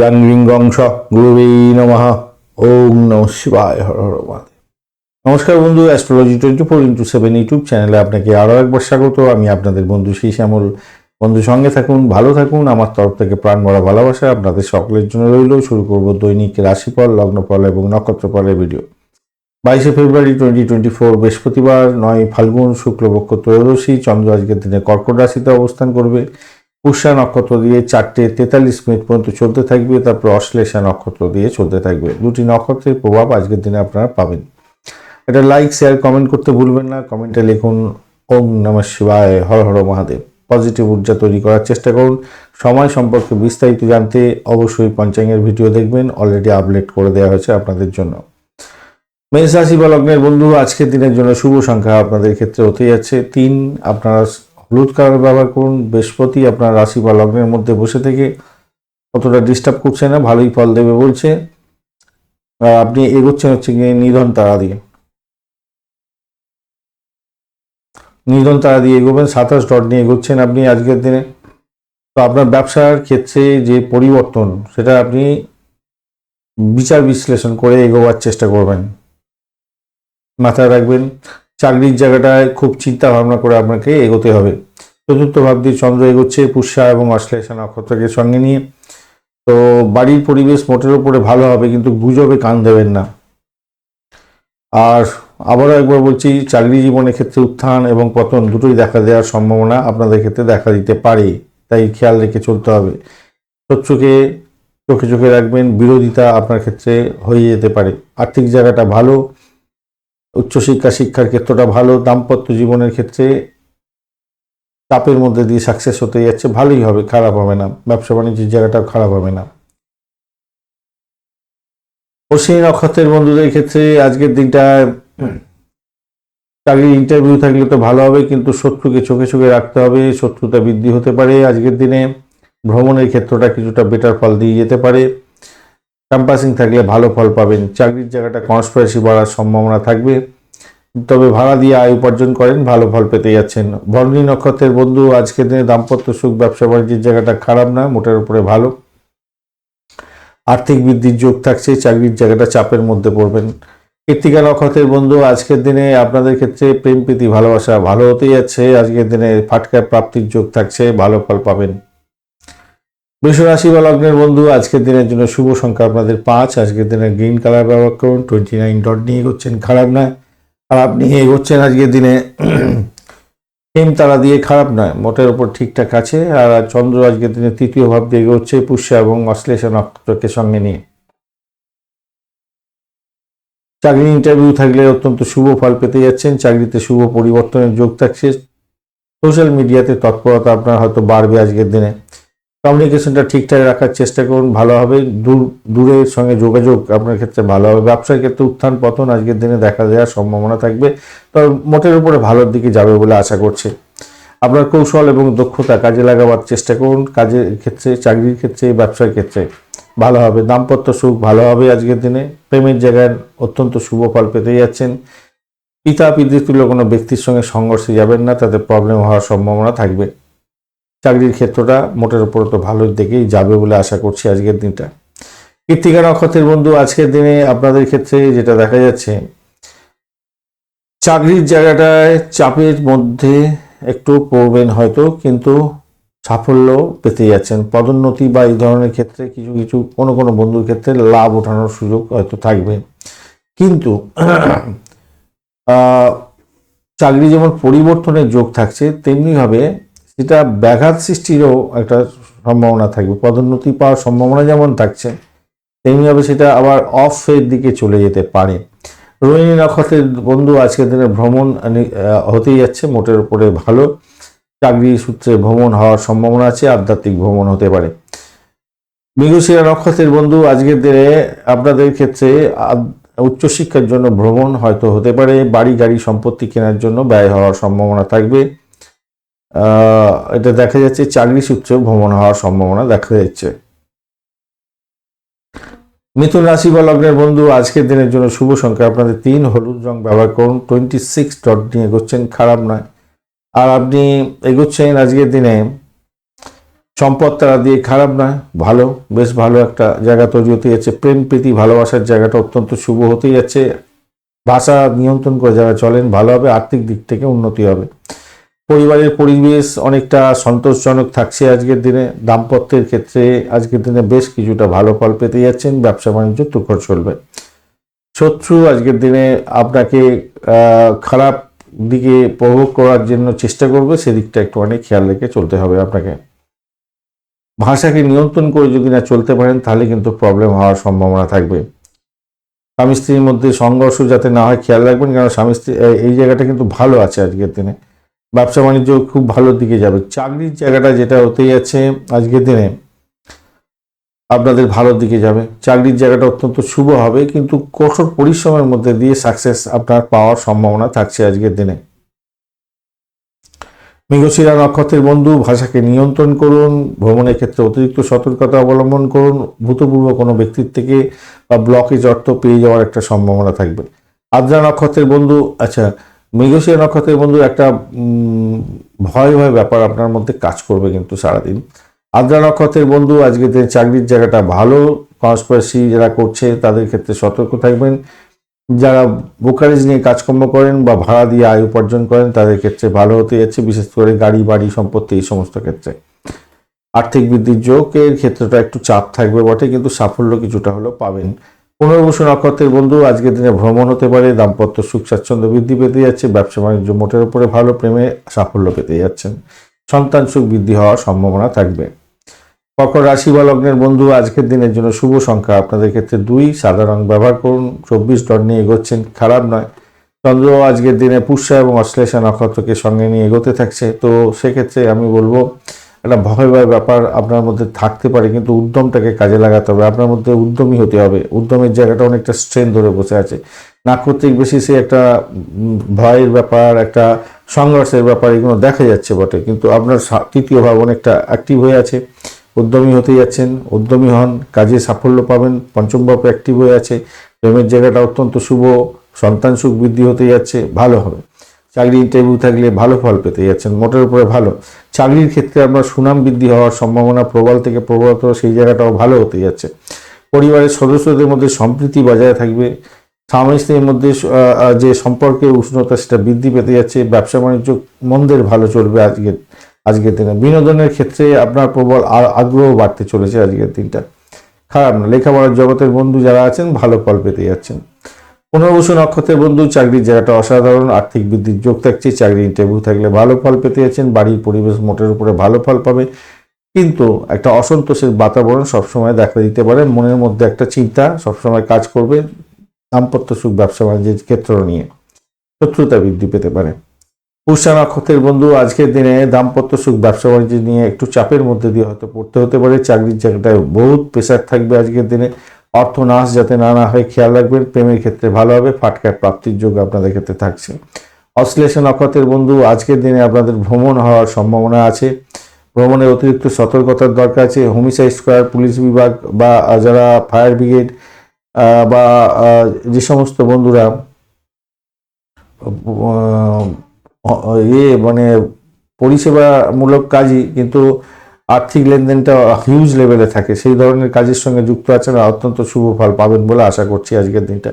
গাং রিং গং স গুরুবে নমঃ। ওম নম শিবায়, হর হর নমস্কার বন্ধু astrology twenty four into seven YouTube চ্যানেলে আপনাকে আরও একবার স্বাগত। আমি আপনাদের বন্ধু শ্রী শ্যামল। বন্ধু সঙ্গে থাকুন, ভালো থাকুন। আমার তরফ থেকে প্রাণ ভরা ভালোবাসা আপনাদের সকলের জন্য রইল। শুরু করব দৈনিক রাশিফল, লগ্নফল এবং নক্ষত্রফলের ভিডিও বাইশে ফেব্রুয়ারি টোয়েন্টি টোয়েন্টি ফোর, বৃহস্পতিবার, নয় ফাল্গুন, শুক্লপক্ষ ত্রয়োদশী। চন্দ্র আজকের দিনে কর্কট রাশিতে অবস্থান করবে। পুষ্যা নক্ষত্র দিয়ে চারটে তেতাল্লিশ মিনিট পর্যন্ত চলতে থাকবে, তারপর অশ্লেষা নক্ষত্র দিয়ে চলতে থাকবে। দুটি নক্ষত্রের প্রভাব আজকের দিনে আপনারা পাবেন। এটা লাইক শেয়ার কমেন্ট করতে ভুলবেন না। কমেন্টে লিখুন, ওম নমঃ শিবায়, হর হর মহাদেব। পজিটিভ ঊর্জা তৈরি করার চেষ্টা করুন। সময় সম্পর্কে বিস্তারিত জানতে অবশ্যই পঞ্চাঙ্গের ভিডিও দেখবেন। অলরেডি আপলোড করে দেওয়া হয়েছে আপনাদের জন্য। মেষ রাশি বা লগ্নের বন্ধু, আজকের দিনের জন্য শুভ সংখ্যা আপনাদের ক্ষেত্রে হতে যাচ্ছে। তিন, আপনারা হলুদ কালার ব্যবহার করুন। বৃহস্পতি আপনার রাশি বা লগ্নের মধ্যে বসে থেকে অতটা ডিস্টার্ব করছে না, ভালোই ফল দেবে বলছে। আর আপনি এগোচ্ছেন হচ্ছে গিয়ে নিধন তারা দিয়ে। নিধন তারা দিয়ে এগোবেন, সাতাশ ডট নিয়ে এগোচ্ছেন আপনি আজকের দিনে। তো আপনার ব্যবসার ক্ষেত্রে যে পরিবর্তন, সেটা আপনি বিচার বিশ্লেষণ করে এগোবার চেষ্টা করবেন। মাথায় রাখবেন চাকরির জায়গাটায় খুব চিন্তা ভাবনা করে আপনাকে এগোতে হবে। চতুর্থ ভাব দিয়ে চন্দ্র এগোচ্ছে, পুষ্যা এবং অশ্লেষা নক্ষত্রকে সঙ্গে নিয়ে। তো বাড়ির পরিবেশ মোটের উপরে ভালো হবে, কিন্তু গুজবে কান দেবেন না। আর আবারও একবার বলছি, চাকরি জীবনের ক্ষেত্রে উত্থান এবং পতন দুটোই দেখা দেওয়ার সম্ভাবনা আপনাদের ক্ষেত্রে দেখা দিতে পারে। তাই খেয়াল রেখে চলতে হবে। শত্রুকে চোখে চোখে রাখবেন, বিরোধিতা আপনার ক্ষেত্রে হয়ে যেতে পারে। আর্থিক জায়গাটা ভালো উচ্চশিক্ষা শিক্ষার ক্ষেত্রটা ভালো, দাম্পত্য জীবনের ক্ষেত্রে চাপের মধ্যে দিয়ে সাকসেস হতে যাচ্ছে, ভালোই হবে, খারাপ হবে না। ব্যবসা বাণিজ্যের জায়গাটাও খারাপ হবে না। অশ্বিনী নক্ষত্রের বন্ধুদের ক্ষেত্রে আজকের দিনটা চাকরির ইন্টারভিউ থাকলে তো ভালো হবে, কিন্তু শত্রুকে চোখে চোখে রাখতে হবে, শত্রুতা বৃদ্ধি হতে পারে। আজকের দিনে ভ্রমণের ক্ষেত্রটা কিছুটা বেটার ফল দিয়ে যেতে পারে। ক্যাম্পাসিং থাকলে ভালো ফল পাবেন। চাকরির জায়গাটা কনস্পিরেসি বাড়ার সম্ভাবনা থাকবে। তবে ভাড়া দিয়ে আয় উপার্জন করেন, ভালো ফল পেতে যাচ্ছেন। ভরণী নক্ষত্রের বন্ধু, আজকের দিনে দাম্পত্য সুখ, ব্যবসা, বাণিজ্যের জায়গাটা খারাপ না মোটের উপরে ভালো। আর্থিক বৃদ্ধির যোগ থাকছে, চাকরির জায়গাটা চাপের মধ্যে পড়বেন। কৃত্তিকা নক্ষত্রের বন্ধু, আজকের দিনে আপনাদের ক্ষেত্রে প্রেম, প্রীতি, ভালোবাসা ভালো হতে যাচ্ছে। আজকের দিনে ফাটকা প্রাপ্তির যোগ থাকছে, ভালো ফল পাবেন। রাশি বা লগ্নের বন্ধু, আজকের দিনের জন্য শুভ সংখ্যা আপনাদের পাঁচ। আজকের দিনে গ্রিন কালার ব্যবহার করুন। টোয়েন্টি নাইন ডট নিয়ে এগোচ্ছেন, খারাপ নয়। আর আপনি এগোচ্ছেন আজকের দিনে। হেম তারা দিয়ে খারাপ নয়, মোটের ওপর ঠিকঠাক আছে। আর চন্দ্র আজকের দিনে তৃতীয় ভাব দিয়ে এগোচ্ছে, পুষ্য এবং অশ্লেষা নক্ষত্রকে সঙ্গে নিয়ে। চাকরি ইন্টারভিউ থাকলে অত্যন্ত শুভ ফল পেতে যাচ্ছেন। চাকরিতে শুভ পরিবর্তনের যোগ থাকছে। সোশ্যাল মিডিয়াতে তৎপরতা আপনার হয়তো বাড়বে আজকের দিনে। কমিউনিকেশনটা ঠিকঠাক রাখার চেষ্টা করুন, ভালো হবে। দূর দূরের সঙ্গে যোগাযোগ আপনার ক্ষেত্রে ভালো হবে। ব্যবসার ক্ষেত্রে উত্থান পতন আজকের দিনে দেখা দেওয়ার সম্ভাবনা থাকবে। তবে মোটের উপরে ভালোর দিকে যাবে বলে আশা করছে। আপনার কৌশল এবং দক্ষতা কাজে লাগাবার চেষ্টা করুন। কাজের ক্ষেত্রে, চাকরির ক্ষেত্রে, ব্যবসার ক্ষেত্রে ভালো হবে। দাম্পত্য সুখ ভালো হবে আজকের দিনে। প্রেমের জায়গায় অত্যন্ত শুভ ফল পেতে যাচ্ছেন। পিতা পিতৃতুল্য কোনো ব্যক্তির সঙ্গে সংঘর্ষে যাবেন না, তাতে প্রবলেম হওয়ার সম্ভাবনা থাকবে। চাকরির ক্ষেত্রটা মোটের উপর তো ভালোর দিকেই যাবে বলে আশা করছি আজকের দিনটা। কৃত্তিকা নক্ষত্রের বন্ধু, আজকের দিনে আপনাদের ক্ষেত্রে যেটা দেখা যাচ্ছে, চাকরির জায়গাটায় চাপের মধ্যে একটু পড়বেন হয়তো, কিন্তু সাফল্য পেতে যাচ্ছেন। পদোন্নতি বা এই ধরনের ক্ষেত্রে কিছু কিছু কোনো কোনো বন্ধুর ক্ষেত্রে লাভ ওঠানোর সুযোগ হয়তো থাকবে। কিন্তু চাকরি যেমন পরিবর্তনের যোগ থাকছে, তেমনিভাবে সেটা ব্যাঘাত সৃষ্টিরও একটা সম্ভাবনা থাকবে। পদোন্নতি পাওয়ার সম্ভাবনা যেমন থাকছে, তেমনিভাবে সেটা আবার অফ এর দিকে চলে যেতে পারে। রোহিণী নক্ষত্রের বন্ধু আজকের দিনে ভ্রমণ হতেই যাচ্ছে, মোটের উপরে ভালো। চাকরি সূত্রে ভ্রমণ হওয়ার সম্ভাবনা আছে, আধ্যাত্মিক ভ্রমণ হতে পারে। মৃগশিরা নক্ষত্রের বন্ধু আজকের দিনে আপনাদের ক্ষেত্রে উচ্চশিক্ষার জন্য ভ্রমণ হয়তো হতে পারে, বাড়ি গাড়ি সম্পত্তি কেনার জন্য ব্যয় হওয়ার সম্ভাবনা থাকবে। এটা দেখা যাচ্ছে চাকরি সূত্রে ভ্রমণ হওয়ার সম্ভাবনা দেখা যাচ্ছে। মিথুন রাশি বা লগ্নের বন্ধু, আজকের দিনের জন্য শুভ সংখ্যা। আপনাদের তিন, হলুদ রং ব্যবহার করুন। টোয়েন্টি সিক্স ডট নিয়ে এগোচ্ছেন, খারাপ নয়। আর আপনি এগোচ্ছেন আজকের দিনে, সম্পদ তারা দিয়ে খারাপ নয়, ভালো, বেশ ভালো একটা জায়গা তৈরি হতে যাচ্ছে। প্রেম, প্রীতি, ভালোবাসার জায়গাটা অত্যন্ত শুভ হতে যাচ্ছে। ভাষা নিয়ন্ত্রণ করে যারা চলেন, ভালো হবে, আর্থিক দিক থেকে উন্নতি হবে। পরিবারের পরিবেশ অনেকটা সন্তোষজনক থাকছে আজকের দিনে। দাম্পত্যের ক্ষেত্রে আজকের দিনে বেশ কিছুটা ভালো ফল পেতে যাচ্ছেন, ব্যবসা বাণিজ্য তুখর চলবে। শত্রু আজকের দিনে আপনাকে খারাপ দিকে প্রভোগ করার জন্য চেষ্টা করবে, সেদিকটা একটু অনেক খেয়াল রেখে চলতে হবে আপনাকে। ভাষাকে নিয়ন্ত্রণ করে যদি না চলতে পারেন, তাহলে কিন্তু প্রবলেম হওয়ার সম্ভাবনা থাকবে। স্বামী স্ত্রীর মধ্যে সংঘর্ষ যাতে না হয়, খেয়াল রাখবেন কারণ স্বামী স্ত্রী এই- এই জায়গাটা কিন্তু ভালো আছে আজকের দিনে। ব্যবসা বাণিজ্য খুব ভালো দিকে যাবে। চাকরির জায়গাটা যেটা হতে যাচ্ছে আজকের দিনে, আপনাদের ভালোর দিকে যাবে। চাকরির জায়গাটা অত্যন্ত শুভ হবে, কিন্তু কঠোর পরিশ্রমের মধ্যে দিয়ে সাকসেস আপনার পাওয়ার সম্ভাবনা থাকছে আজকের দিনে। মৃগশিরা নক্ষত্রের বন্ধু, ভাষাকে নিয়ন্ত্রণ করুন, ভ্রমণের ক্ষেত্রে অতিরিক্ত সতর্কতা অবলম্বন করুন, ভূতপূর্ব কোনো ব্যক্তির থেকে বা ব্লকেজ অর্থ পেয়ে যাওয়ার একটা সম্ভাবনা থাকবে। আদ্রা নক্ষত্রের বন্ধু আচ্ছা মৃগশিরা নক্ষত্রের বন্ধু একটা ভয় ভয় ব্যাপার আপনার মধ্যে কাজ করবে কিন্তু সারাদিন। আদ্রা নক্ষত্রের বন্ধু, আজকে যে চাকরির জায়গাটা ভালো কনস্পারেসি যারা করছে তাদের ক্ষেত্রে সতর্ক থাকবেন। যারা ব্রোকারেজ নিয়ে কাজকর্ম করেন বা ভাড়া দিয়ে আয় উপার্জন করেন, তাদের ক্ষেত্রে ভালো হতে যাচ্ছে, বিশেষ করে গাড়ি, বাড়ি, সম্পত্তি এই সমস্ত ক্ষেত্রে। আর্থিক বৃদ্ধির যোগের ক্ষেত্রটা একটু চাপ থাকবে বটে, কিন্তু সাফল্য কিছুটা হলেও পাবেন। পুনর্বসু নক্ষত্রের বন্ধু, আজকের দিনে ভ্রমণ হতে পারে, দাম্পত্য সুখ স্বাচ্ছন্দ্য বৃদ্ধি পেতে যাচ্ছে, ব্যবসা বাণিজ্য মোটের উপরে ভালো প্রেমে সাফল্য পেতে যাচ্ছেন। সন্তান সুখ বৃদ্ধি হওয়ার সম্ভাবনা থাকবে। কর্কট রাশি বা লগ্নের বন্ধু, আজকের দিনের জন্য শুভ সংখ্যা। আপনাদের ক্ষেত্রে দুই, সাদা রং ব্যবহার করুন, চব্বিশ ডট নিয়ে এগোচ্ছেন, খারাপ নয়। চন্দ্র আজকের দিনে পুষ্যা এবং অশ্লেষা নক্ষত্রকে সঙ্গে নিয়ে এগোতে থাকছে। তো সেক্ষেত্রে আমি বলব একটা ভয় ভয় ব্যাপার আপনার মধ্যে থাকতে পারে, কিন্তু উদ্যমটাকে কাজে লাগাতে হবে। আপনার মধ্যে উদ্যমী হতে হবে। উদ্যমের জায়গাটা অনেকটা স্ট্রেন ধরে বসে আছে। নাক্ষত্রিক বেশি সে একটা ভয়ের ব্যাপার, একটা সংঘর্ষের ব্যাপার এগুলো দেখা যাচ্ছে বটে। কিন্তু আপনার তৃতীয় ভাব অনেকটা অ্যাক্টিভ হয়ে আছে। উদ্যমী হতে যাচ্ছেন, উদ্যমী হন, কাজে সাফল্য পাবেন, পঞ্চম ভাব অ্যাক্টিভ হয়ে আছে। প্রেমের জায়গাটা অত্যন্ত শুভ, সন্তান সুখ বৃদ্ধি হতে যাচ্ছে, ভালো হবে। চাকরি ইন্টারভিউ থাকলে ভালো ফল পেতে যাচ্ছেন, মোটের উপরে ভালো। চাকরির ক্ষেত্রে আপনার সুনাম বৃদ্ধি হওয়ার সম্ভাবনা প্রবল থেকে প্রবলতর সেই জায়গাটাও ভালো হতে যাচ্ছে। পরিবারের সদস্যদের মধ্যে সম্প্রীতি বজায় থাকবে স্বামী স্ত্রীর মধ্যে যে সম্পর্কের উষ্ণতা সেটা বৃদ্ধি পেতে যাচ্ছে, ব্যবসা বাণিজ্য মন্দের ভালো চলবে আজকের আজকের দিনে। বিনোদনের ক্ষেত্রে আপনার প্রবল আগ্রহ বাড়তে চলেছে আজকের দিনটা। খারাপ না, লেখাপড়ার জগতের বন্ধু যারা আছেন, ভালো ফল পেতে যাচ্ছেন। পুনর্বসু নক্ষত্রের বন্ধু, চাকরির জায়গাটা অসাধারণ, আর্থিক বৃদ্ধির যোগ থাকছে চাকরি ইন্টারভিউ থাকলে ভালো ফল পেতে যাচ্ছেন, বাড়ির পরিবেশ মোটের উপরে ভালো ফল পাবে। কিন্তু একটা অসন্তোষের বাতাবরণ সবসময় দেখা দিতে পারে, মনের মধ্যে একটা চিন্তা সবসময় কাজ করবে দাম্পত্য সুখ, ব্যবসা বাণিজ্যের ক্ষেত্র নিয়ে শত্রুতা বৃদ্ধি পেতে পারে। পুষ্যা নক্ষত্রের বন্ধু, আজকের দিনে দাম্পত্য সুখ, ব্যবসা বাণিজ্য নিয়ে একটু চাপের মধ্যে দিয়ে হয়তো পড়তে হতে পারে, চাকরির জায়গাটায় বহুত প্রেশার থাকবে আজকের দিনে। অর্থ নাশ যাতে না না হয় খেয়াল রাখবেন, প্রেমের ক্ষেত্রে ভালো হবে, ফাটকার প্রাপ্তির যোগ আপনাদের ক্ষেত্রে থাকছে। অশ্লেষা নক্ষত্রের বন্ধু, আজকের দিনে আপনাদের ভ্রমণ হওয়ার সম্ভাবনা আছে। ভ্রমণে অতিরিক্ত সতর্কতার দরকার আছে। হোমিসাইড স্কোয়ার পুলিশ বিভাগ বা যারা ফায়ার ব্রিগেড বা যে সমস্ত বন্ধুরা ইয়ে মানে পরিষেবামূলক কাজই, কিন্তু আর্থিক লেনদেনটা হিউজ লেভেলে থাকে। সেই ধরনের কাজের সঙ্গে যুক্ত আছেন অত্যন্ত শুভ ফল পাবেন বলে আশা করছি আজকের দিনটা।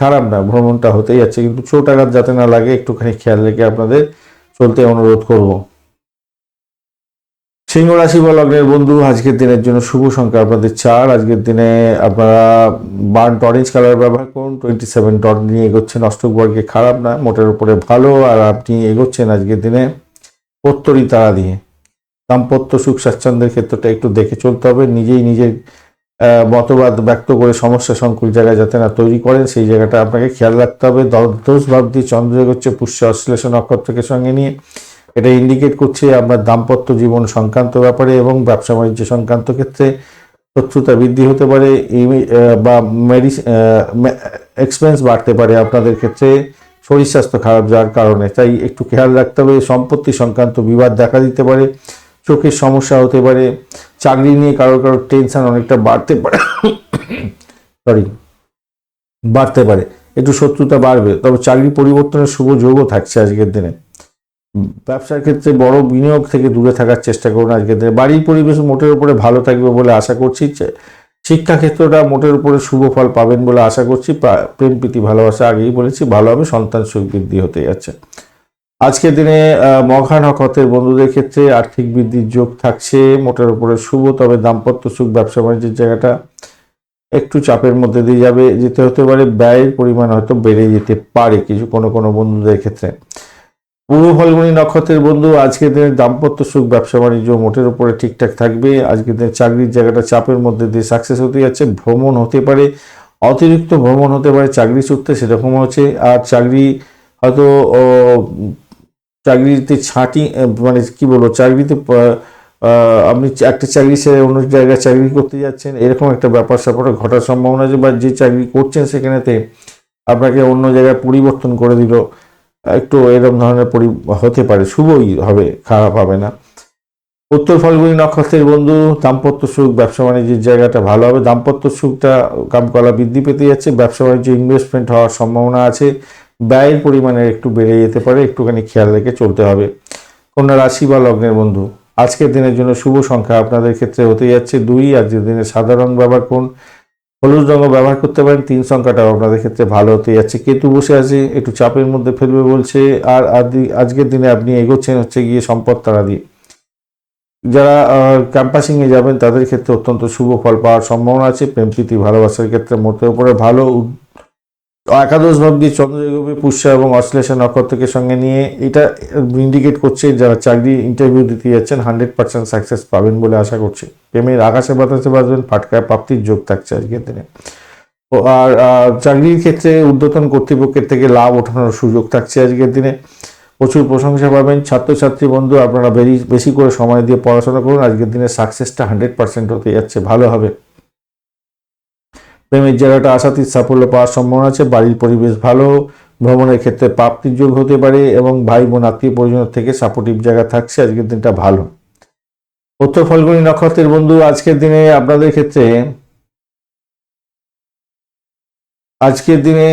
খারাপ না, ভ্রমণটা হতেই যাচ্ছে, কিন্তু চোট আঘাত যাতে না লাগে, একটুখানি খেয়াল রেখে আপনাদের চলতে অনুরোধ করব। সিংহ রাশি বা লগ্নের বন্ধু, আজকের দিনের জন্য শুভ সংখ্যা আপনাদের চার। আজকের দিনে আপনারা বার্ন অরেঞ্জ কালার ব্যবহার করুন টোয়েন্টি সেভেন ডট নিয়ে এগোচ্ছেন। অষ্টক বর্গে খারাপ না, মোটের উপরে ভালো, আর আপনি এগোচ্ছেন আজকের দিনে প্রত্যরী তারা দিয়ে। দাম্পত্য সুখ স্বাচ্ছন্দ্যের ক্ষেত্রটা একটু দেখে চলতে হবে। নিজেই নিজের মতবাদ ব্যক্ত করে সমস্যা সংকুল জায়গায় যাতে না তৈরি করেন, সেই জায়গাটা আপনাকে খেয়াল রাখতে হবে। দ- দোষ ভাব দিয়ে চন্দ্র হচ্ছে পুষ্য অশ্লেষণ নক্ষত্রকে সঙ্গে নিয়ে। এটা ইন্ডিকেট করছে আপনার দাম্পত্য জীবন সংক্রান্ত ব্যাপারে এবং ব্যবসা বাণিজ্য সংক্রান্ত ক্ষেত্রে শত্রুতা বৃদ্ধি হতে পারে। বা মেডিসিন এক্সপেন্স বাড়তে পারে আপনাদের ক্ষেত্রে। শরীর স্বাস্থ্য খারাপ যাওয়ার কারণে। তাই একটু খেয়াল রাখতে হবে। সম্পত্তি সংক্রান্ত বিবাদ দেখা দিতে পারে। চোখের সমস্যা হতে পারে, চাকরি নিয়ে কারোর কারোর টেনশন অনেকটা বাড়তে পারে। সরি বাড়তে পারে। একটু শত্রুতা বাড়বে। তবে চাকরি পরিবর্তনের শুভ যোগও থাকছে আজকের দিনে। ব্যবসার ক্ষেত্রে বড় বিনিয়োগ থেকে দূরে থাকার চেষ্টা করুন আজকের দিনে। বাড়ির পরিবেশ মোটের উপরে ভালো থাকবে বলে আশা করছি। চে- শিক্ষা ক্ষেত্রটা মোটের উপরে শুভ ফল পাবেন বলে আশা করছি। প্রেম, প্রীতি, ভালোবাসা আগেই বলেছি। ভালো হবে, সন্তান সুখ বৃদ্ধি হতে যাচ্ছে। আজকের দিনে মঘা নক্ষত্রের বন্ধুদের ক্ষেত্রে আর্থিক বৃদ্ধির যোগ থাকছে, মোটের উপরে শুভ, তবে দাম্পত্য সুখ, ব্যবসা বাণিজ্যের জায়গাটা একটু চাপের মধ্যে দিয়ে যাবে, যেতে হতে পারে, ব্যয়ের পরিমাণ হয়তো বেড়ে যেতে পারে কিছু কোনো কোনো বন্ধুদের ক্ষেত্রে। পূর্ব ফলগুনি নক্ষত্রের বন্ধু, আজকের দিনে দাম্পত্য সুখ, ব্যবসা বাণিজ্য মোটের উপরে ঠিকঠাক থাকবে, আজকের দিনে চাকরির জায়গাটা চাপের মধ্যে দিয়ে সাকসেস হতে যাচ্ছে, ভ্রমণ হতে পারে, অতিরিক্ত ভ্রমণ হতে পারে, চাকরি সূত্রে সেরকম হচ্ছে, আর চাকরি হয়তো চাকরিতে ছাঁটি মানে কি বলব, চাকরিতে আপনি একটা চাকরি ছেড়ে অন্য জায়গায় চাকরি করতে যাচ্ছেন, এরকম একটা ব্যাপার স্যাপার ঘটার সম্ভাবনা আছে, বা যে চাকরি করছেন সেখানেতে আপনাকে অন্য জায়গায় পরিবর্তন করে দিল, একটু এরকম ধরনের পরি, হতে পারে, শুভই হবে, খারাপ হবে না। উত্তর ফলগুনি নক্ষত্রের বন্ধু, দাম্পত্য সুখ, ব্যবসা বাণিজ্যের জায়গাটা ভালো হবে, দাম্পত্য সুখটা কামকলা বৃদ্ধি পেতে যাচ্ছে, ব্যবসা বাণিজ্য ইনভেস্টমেন্ট হওয়ার সম্ভাবনা আছে ব্যয়ের পরিমাণে একটু বেড়ে যেতে পারে, একটুখানি খেয়াল রেখে চলতে হবে। কন্যা রাশি বা লগ্নের বন্ধু, আজকের দিনের জন্য শুভ সংখ্যা আপনাদের ক্ষেত্রে হতে যাচ্ছে দুই আজকের দিনে সাদা রং ব্যবহার করুন, হলুদ রঙও ব্যবহার করতে পারেন, তিন সংখ্যাটাও আপনাদের ক্ষেত্রে ভালো হতে যাচ্ছে। কেতু বসে আছে, একটু চাপের মধ্যে ফেলবে বলছে, আর আজকের দিনে আপনি এগোচ্ছেন হচ্ছে গিয়ে সম্পদ তারা দিয়ে। যারা ক্যাম্পাসিংয়ে যাবেন, তাদের ক্ষেত্রে অত্যন্ত শুভ ফল পাওয়ার সম্ভাবনা আছে। প্রেম, প্রীতি, ভালোবাসার ক্ষেত্রে মোটের উপরে ভালো একাদশ ভাব দিয়ে চন্দ্র এগোবে পুষ্যা এবং অশ্লেষা নক্ষত্রকে সঙ্গে নিয়ে এটা ইন্ডিকেট করছে যারা চাকরি ইন্টারভিউ দিতে যাচ্ছেন হান্ড্রেড পার্সেন্ট সাকসেস পাবেন বলে আশা করছি। প্রেমের আকাশে বাতাসে বাঁচবেন, ফাটকায় প্রাপ্তির যোগ থাকছে আজকের দিনে। আর চাকরির ক্ষেত্রে ঊর্ধ্বতন কর্তৃপক্ষের থেকে লাভ ওঠানোর সুযোগ থাকছে আজকের দিনে। প্রচুর প্রশংসা পাবেন। ছাত্রছাত্রী বন্ধু, আপনারা বেশি করে সময় দিয়ে পড়াশোনা করুন। আজকের দিনে সাকসেসটা হান্ড্রেড পার্সেন্ট হতে যাচ্ছে, ভালো হবে। প্রেমের জায়গাটা আশাতীত সাফল্য পাওয়ার সম্ভাবনা আছে, বাড়ির পরিবেশ ভালো, ভ্রমণের ক্ষেত্রে প্রাপ্তির যোগ হতে পারে এবং ভাই বোন, আত্মীয় পরিজনের থেকে সাপোর্টিভ জায়গা থাকছে, আজকের দিনটা ভালো। উত্তর ফলগুনি নক্ষত্রের বন্ধু, আজকের দিনে আপনাদের ক্ষেত্রে, আজকের দিনে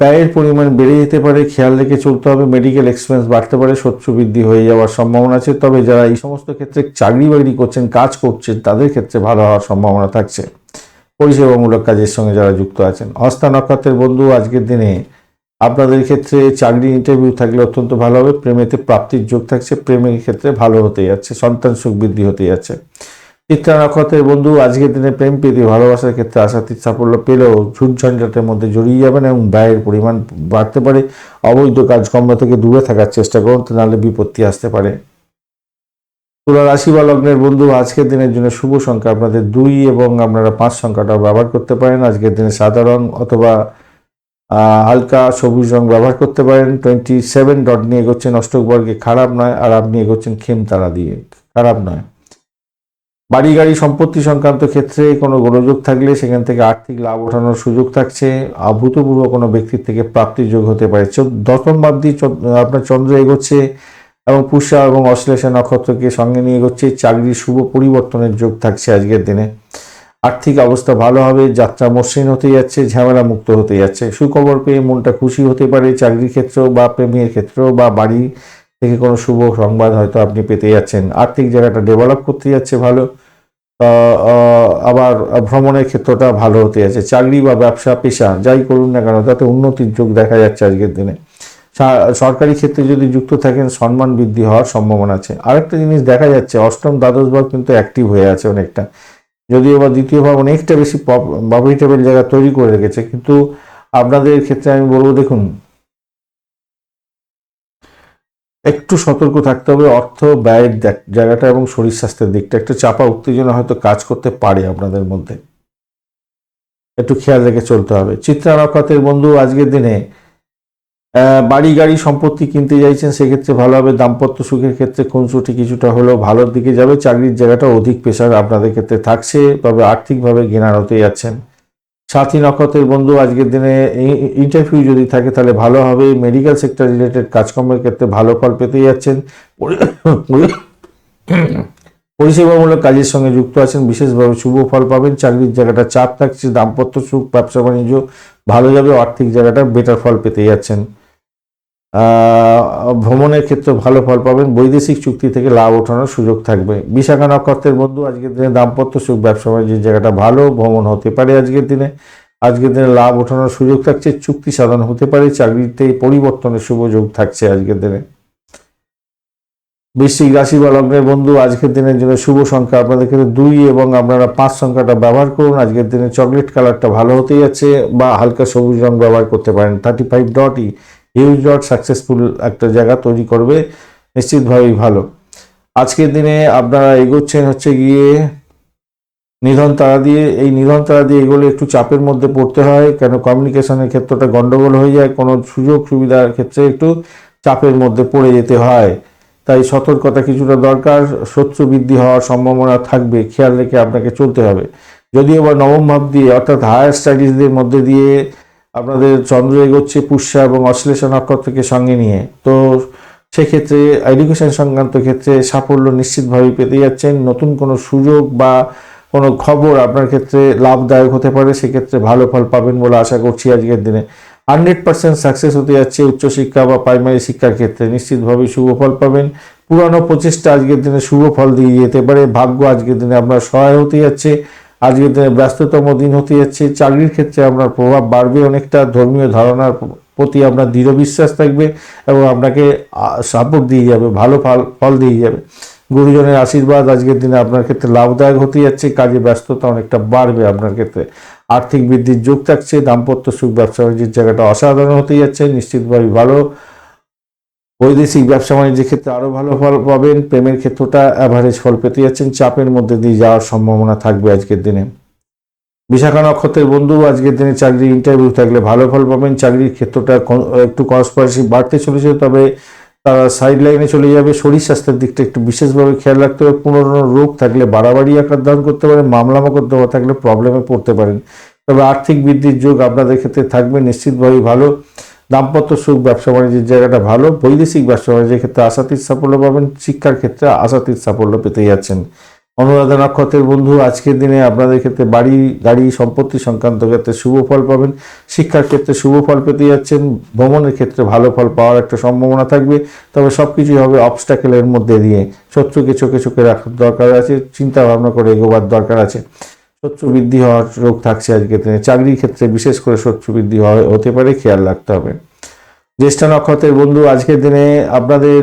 ব্যয়ের পরিমাণ বেড়ে যেতে পারে, খেয়াল রেখে চলতে হবে মেডিকেল এক্সপেন্স বাড়তে পারে, শত্রু বৃদ্ধি হয়ে যাওয়ার সম্ভাবনা আছে, তবে যারা এই সমস্ত ক্ষেত্রে চাকরি বাকরি করছেন, কাজ করছেন, তাদের ক্ষেত্রে ভালো হওয়ার সম্ভাবনা থাকছে। পরিষেবামূলক কাজের সঙ্গে যারা যুক্ত আছেন। হস্তা নক্ষত্রের বন্ধু আজকের দিনে আপনাদের ক্ষেত্রে চাকরি ইন্টারভিউ থাকলে অত্যন্ত ভালো হবে। প্রেমেতে প্রাপ্তির যোগ থাকছে। প্রেমের ক্ষেত্রে ভালো হতে যাচ্ছে। সন্তান সুখ বৃদ্ধি হতে যাচ্ছে। চিত্রা নক্ষত্রের বন্ধু আজকের দিনে প্রেম প্রীতি, ভালোবাসার ক্ষেত্রে আশাতীত সাফল্য পেলেও ঝুট ঝঞ্ঝাটের মধ্যে জড়িয়ে যাবেন এবং ব্যয়ের পরিমাণ বাড়তে পারে। অবৈধ কাজকর্ম থেকে দূরে থাকার চেষ্টা করুন নাহলে বিপত্তি আসতে পারে। তুলা রাশি বা লগ্নের বন্ধু আজকের দিনের জন্য শুভ সংখ্যা। আপনাদের দুই এবং আপনারা পাঁচ সংখ্যাটাও ব্যবহার করতে পারেন। আজকের দিনে সাদা রং অথবা হালকা সবুজ রং ব্যবহার করতে পারেন। টোয়েন্টি সেভেন ডট নিয়ে এগোচ্ছেন অষ্টক বর্গে খারাপ নয়। আর আপনি এগোচ্ছেন খেমতারা দিয়ে। খারাপ নয়। বাড়ি গাড়ি সম্পত্তি সংক্রান্ত ক্ষেত্রে কোনো গোলযোগ থাকলে সেখান থেকে আর্থিক লাভ ওঠানোর সুযোগ থাকছে। অভূতপূর্ব কোনো ব্যক্তির থেকে প্রাপ্তির যোগ হতে পারে। দশম বাদ দিয়ে আপনার চন্দ্র এগোচ্ছে। এবং পুষা এবং অশ্লেষা নক্ষত্রকে সঙ্গে নিয়ে এগোচ্ছে। চাকরির শুভ পরিবর্তনের যোগ থাকছে আজকের দিনে। আর্থিক অবস্থা ভালো হবে, যাত্রা মসৃণ হতে যাচ্ছে, ঝামেলা মুক্ত হতে যাচ্ছে। সুখবর পেয়ে মনটা খুশি হতে পারে চাকরির ক্ষেত্রেও বা প্রেমের ক্ষেত্রেও বা বাড়ি থেকে কোনো শুভ সংবাদ হয়তো আপনি পেতে যাচ্ছেন। আর্থিক জায়গাটা ডেভেলপ করতে যাচ্ছে ভালো। আবার ভ্রমণের ক্ষেত্রটা ভালো হতে যাচ্ছে। চাকরি বা ব্যবসা, পেশা, যাই করুন না কেন, তাতে উন্নতির যোগ দেখা যাচ্ছে আজকের দিনে। সরকারি ক্ষেত্রে যদি যুক্ত থাকেন, সম্মান বৃদ্ধি হওয়ার সম্ভাবনা আছে। আরেকটা জিনিস দেখা যাচ্ছে, অষ্টম দ্বাদশ ভাব কিন্তু অ্যাক্টিভ হয়ে আছে অনেকটা। যদিও বা দ্বিতীয় ভাব অনেকটা বেশি প্রফিটেবল জায়গা তৈরি করে রেখেছে, কিন্তু আপনাদের ক্ষেত্রে আমি বলব, দেখুন, একটু সতর্ক থাকতে হবে, অর্থ ব্যয়ের জায়গাটা এবং শরীর স্বাস্থ্যের দিকটা। একটু চাপা উত্তেজনা হয়তো কাজ করতে পারে আপনাদের মধ্যে। একটু খেয়াল রেখে চলতে হবে। চিত্রা নক্ষত্রের বন্ধু, আজকের দিনে বাড়ি গাড়ি সম্পত্তি কিনতে চাইছেন সেক্ষেত্রে ভালো হবে দাম্পত্য সুখের ক্ষেত্রে খুনসুটি কিছুটা হলেও ভালোর দিকে যাবে। চাকরির জায়গাটা অধিক পেশার আপনাদের ক্ষেত্রে থাকছে, তবে আর্থিকভাবে গেনার হতে যাচ্ছেন। সাথী নক্ষত্রের বন্ধু, আজকের দিনে ইন্টারভিউ যদি থাকে তাহলে ভালো হবে। মেডিকেল সেক্টর রিলেটেড কাজকর্মের ক্ষেত্রে ভালো ফল পেতে যাচ্ছেন। পরি- পরি- পরিষেবামূলক কাজের সঙ্গে যুক্ত আছেন, বিশেষভাবে শুভ ফল পাবেন। চাকরির জায়গাটা চাপ থাকছে, দাম্পত্য সুখ, ব্যবসা বাণিজ্য ভালো যাবে, আর্থিক জায়গাটা বেটার ফল পেতে যাচ্ছেন। ভ্রমণের ক্ষেত্রে ভালো ফল পাবেন। বৈদেশিক চুক্তি থেকে লাভ ওঠানোর সুযোগ থাকবে। বিশাখা নক্ষত্রের বন্ধু আজকের দিনে দাম্পত্য সুখ, ব্যবসা বাণিজ্যের জায়গাটা ভালো, ভ্রমণ হতে পারে আজকের দিনে। আজকের দিনে লাভ ওঠানোর সুযোগ থাকছে, চুক্তি সাধন হতে পারে, চাকরিতে পরিবর্তনের শুভ যোগ থাকছে আজকের দিনে। বৃশ্চিক রাশি বা লগ্নের বন্ধু আজকের দিনের জন্য শুভ সংখ্যা আপনাদের ক্ষেত্রে দুই এবং আপনারা পাঁচ সংখ্যাটা ব্যবহার করুন। আজকের দিনে চকলেট কালারটা ভালো হতে যাচ্ছে বা হালকা সবুজ রং ব্যবহার করতে পারেন। থার্টি ফাইভ ডটই হিউজ ডট সাকসেসফুল একটা জায়গা তৈরি করবে, নিশ্চিতভাবেই ভালো। আজকের দিনে আপনারা এগোচ্ছেন হচ্ছে গিয়ে নিধন তারা দিয়ে। এই নিধন তারা দিয়ে এগুলো একটু চাপের মধ্যে পড়তে হয়, কেন কমিউনিকেশনের ক্ষেত্রটা গন্ডগোল হয়ে যায়, কোনো সুযোগ সুবিধার ক্ষেত্রে একটু চাপের মধ্যে পড়ে যেতে হয়। তাই সতর্কতা কিছুটা দরকার, শত্রু বৃদ্ধি হওয়ার সম্ভাবনা থাকবে, খেয়াল রেখে আপনাকে চলতে হবে। যদিও বা নবম ভাব দিয়ে, অর্থাৎ হায়ার স্টাডিজদের মধ্যে দিয়ে আপনাদের চন্দ্র এগোচ্ছে পুষ্যা এবং অশ্লেষা নক্ষত্রকে সঙ্গে নিয়ে। তো সেক্ষেত্রে এডুকেশন সংক্রান্ত ক্ষেত্রে সাফল্য নিশ্চিতভাবেই পেতে যাচ্ছেন। নতুন কোনো সুযোগ বা কোনো খবর আপনার ক্ষেত্রে লাভদায়ক হতে পারে, সেক্ষেত্রে ভালো ফল পাবেন বলে আশা করছি আজকের দিনে। হান্ড্রেড পার্সেন্ট সাকসেস হতে যাচ্ছে উচ্চশিক্ষা বা প্রাইমারি শিক্ষার ক্ষেত্রে। নিশ্চিতভাবেই শুভ ফল পাবেন। পুরানো প্রচেষ্টা আজকের দিনে শুভ ফল দিয়ে যেতে পারে। ভাগ্য আজকের দিনে আপনার সহায় হতে যাচ্ছে। আজকের দিনে ব্যস্ততম দিন হতে যাচ্ছে। চাকরির ক্ষেত্রে আপনার প্রভাব বাড়বে অনেকটা। ধর্মীয় ধারণার প্রতি আপনার দৃঢ় বিশ্বাস থাকবে এবং আপনাকে সাপোর্ট দিয়ে যাবে, ভালো ফল ফল দিয়ে যাবে। গুরুজনের আশীর্বাদ আজকের দিনে আপনার ক্ষেত্রে লাভদায়ক হতে যাচ্ছে। কাজে ব্যস্ততা অনেকটা বাড়বে আপনার ক্ষেত্রে। আর্থিক বৃদ্ধির যোগ থাকছে। দাম্পত্য সুখ ব্যবসা বাণিজ্যের জায়গাটা অসাধারণ হতে যাচ্ছে। নিশ্চিতভাবে ভালো। বৈদেশিক ব্যবসা বাণিজ্যের ক্ষেত্রে আরও ভালো ফল পাবেন। প্রেমের ক্ষেত্রটা অ্যাভারেজ ফল পেতে যাচ্ছেন। চাপের মধ্যে দিয়ে যাওয়ার সম্ভাবনা থাকবে আজকের দিনে। বিশাখা নক্ষত্রের বন্ধু, আজকের দিনে চাকরি ইন্টারভিউ থাকলে ভালো ফল পাবেন। চাকরির ক্ষেত্রটা একটু কনস্পারেসি বাড়তে চলেছে, তবে তারা সাইড লাইনে চলে যাবে। শরীর স্বাস্থ্যের দিকটা একটু বিশেষভাবে খেয়াল রাখতে হবে। পুনরানো রোগ থাকলে বাড়াবাড়ি আকার ধারণ করতে পারে মামলা মোকদ্দমা থাকলে প্রবলেমে পড়তে পারেন। তবে আর্থিক বৃদ্ধির যোগ আপনাদের ক্ষেত্রে থাকবে। নিশ্চিতভাবেই ভালো। দাম্পত্য সুখ, ব্যবসা বাণিজ্যের জায়গাটা ভালো, বৈদেশিক ব্যবসা বাণিজ্যের ক্ষেত্রে আশাতীত সাফল্য পাবেন, শিক্ষার ক্ষেত্রে আশাতীত সাফল্য পেতে যাচ্ছেন। অনুরাধা নক্ষত্রের বন্ধু, আজকের দিনে আপনাদের ক্ষেত্রে বাড়ি, গাড়ি সম্পত্তি সংক্রান্ত ক্ষেত্রে শুভ ফল পাবেন, শিক্ষার ক্ষেত্রে শুভ ফল পেতে যাচ্ছেন, ভ্রমণের ক্ষেত্রে ভালো ফল পাওয়ার একটা সম্ভাবনা থাকবে, তবে সব কিছুই হবে অবস্টাকেলের মধ্যে দিয়ে। শত্রুকে চোখে চোখে রাখার দরকার আছে চিন্তা ভাবনা করে এগোবার দরকার আছে। শত্রু বৃদ্ধি হওয়ার রোগ থাকছে আজকের দিনে। চাকরির ক্ষেত্রে বিশেষ করে শত্রু বৃদ্ধি হয়- হতে পারে খেয়াল রাখতে হবে। জ্যেষ্ঠ নক্ষত্রের বন্ধু, আজকের দিনে আপনাদের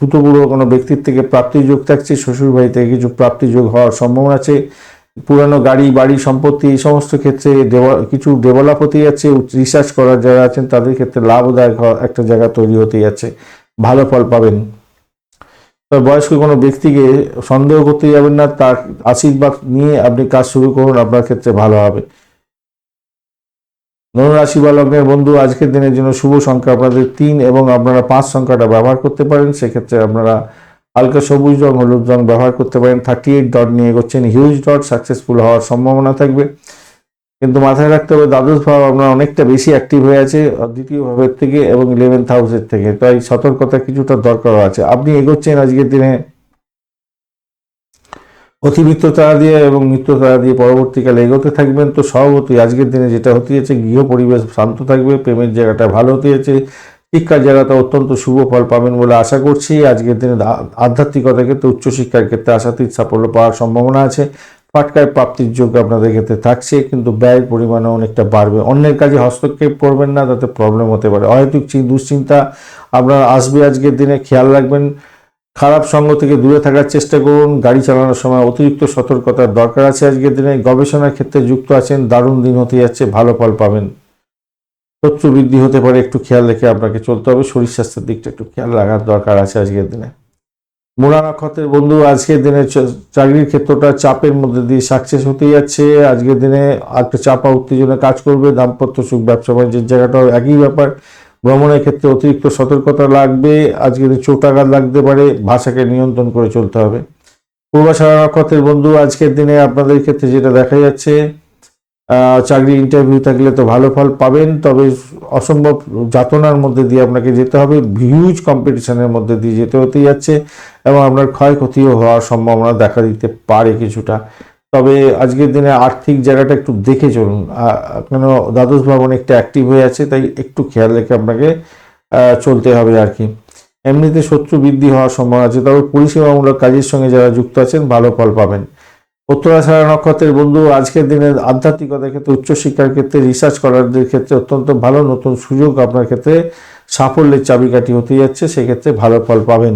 ভূতপূর্ব কোনো ব্যক্তির থেকে প্রাপ্তির যোগ থাকছে শ্বশুর বাড়ি থেকে কিছু প্রাপ্তির যোগ হওয়ার সম্ভাবনা আছে, পুরানো গাড়ি, বাড়ি সম্পত্তি, এই সমস্ত ক্ষেত্রে কিছু ডেভেলপ হতে যাচ্ছে রিসার্চ করার যারা আছেন, তাদের ক্ষেত্রে লাভদায়ক একটা জায়গা তৈরি হতে যাচ্ছে। ভালো ফল পাবেন। বয়স্ক কোনো ব্যক্তিকে সন্দেহ করতে যাবেন না, তার আশীর্বাদ নিয়ে আপনি কাজ শুরু করুন, আপনার ক্ষেত্রে ভালো হবে। ধনুরাশি বা লগ্নের বন্ধু, আজকের দিনের জন্য শুভ সংখ্যা আপনাদের তিন এবং আপনারা পাঁচ সংখ্যাটা ব্যবহার করতে পারেন। সেক্ষেত্রে আপনারা হালকা সবুজ রং, হলুদ রং ব্যবহার করতে পারেন। থার্টি এইট ডট নিয়ে এগোচ্ছেন। হিউজ ডট সাকসেসফুল হওয়ার সম্ভাবনা থাকবে। কিন্তু মাথায় রাখতে হবে, দ্বাদশ ভাব আপনার অনেকটা বেশি অ্যাক্টিভ হয়ে আছে, দ্বিতীয় ভাবের থেকে এবং ইলেভেন্থ হাউসের থেকে। তাই সতর্কতা কিছুটা দরকার আছে। আপনি এগোচ্ছেন আজকের দিনে। অতিরিক্ত তারা দিয়ে এবং মিত্র তারা দিয়ে পরবর্তীকালে এগোতে থাকবেন। তো স্বভাবতই আজকের দিনে যেটা হতে যাচ্ছে গৃহ পরিবেশ শান্ত থাকবে, প্রেমের জায়গাটা ভালো হতে যাচ্ছে শিক্ষার জায়গাটা অত্যন্ত শুভ ফল পাবেন বলে আশা করছি। আজকের দিনে আ- আধ্যাত্মিকতার ক্ষেত্রে উচ্চশিক্ষার ক্ষেত্রে আশাতীত সাফল্য পাওয়ার সম্ভাবনা আছে। ফাটকায় প্রাপ্তির যোগ আপনাদের ক্ষেত্রে থাকছে, কিন্তু ব্যয়ের পরিমাণও অনেকটা বাড়বে। অন্যের কাজে হস্তক্ষেপ করবেন না, তাতে প্রবলেম হতে পারে। অহেতুক দুশ্চিন্তা আপনার আসবে আজকের দিনে। খেয়াল রাখবেন, খারাপ সঙ্গ থেকে দূরে থাকার চেষ্টা করুন। গাড়ি চালানোর সময় অতিরিক্ত সতর্কতার দরকার আছে আজকের দিনে। গবেষণার ক্ষেত্রে যুক্ত আছেন, দারুণ দিন হতে যাচ্ছে, ভালো ফল পাবেন। শত্রু বৃদ্ধি হতে পারে, একটু খেয়াল রেখে আপনাকে চলতে হবে। শরীর স্বাস্থ্যের দিকটা একটু খেয়াল রাখার দরকার আছে আজকের দিনে। মোড়া নক্ষত্রের বন্ধু, আজকের দিনে চাকরির ক্ষেত্রটা চাপের মধ্যে দিয়ে সাকসেস হতে যাচ্ছে। আজকের দিনে একটা চাপা উত্তেজনা কাজ করবে, দাম্পত্য সুখ, ব্যবসা বাণিজ্যের জায়গাটাও একই ব্যাপার। ভ্রমণের ক্ষেত্রে অতিরিক্ত সতর্কতা লাগবে, আজকের চোটাঘাত লাগতে পারে, ভাষাকে নিয়ন্ত্রণ করে চলতে হবে। পূর্বাশারা নক্ষত্রের বন্ধু, আজকের দিনে আপনাদের ক্ষেত্রে যেটা দেখা যাচ্ছে চাকরি ইন্টারভিউ থাকলে তো ভালো ফল পাবেন, তবে অসম্ভব যাতনার মধ্যে দিয়ে আপনাকে যেতে হবে হিউজ কম্পিটিশনের মধ্যে দিয়ে যেতে হতে যাচ্ছে। এবং আপনার ক্ষয়ক্ষতিও হওয়ার সম্ভাবনা দেখা দিতে পারে কিছুটা। তবে আজকের দিনে আর্থিক জায়গাটা একটু দেখে চলুন। কেন দ্বাদশ ভবন একটা অ্যাক্টিভ হয়ে আছে, তাই একটু খেয়াল রেখে আপনাকে চলতে হবে আর কি। এমনিতে শত্রু বৃদ্ধি হওয়ার সম্ভাবনা আছে, তবে পরিষেবামূলক কাজের সঙ্গে যারা যুক্ত আছেন, ভালো ফল পাবেন। উত্তরাষাঢ়া নক্ষত্রের বন্ধু, আজকের দিনে আধ্যাত্মিকতার ক্ষেত্রে, উচ্চশিক্ষার ক্ষেত্রে রিসার্চ করারদের ক্ষেত্রে অত্যন্ত ভালো নতুন সুযোগ আপনার ক্ষেত্রে সাফল্যের চাবিকাঠি হতে যাচ্ছে, সেক্ষেত্রে ভালো ফল পাবেন।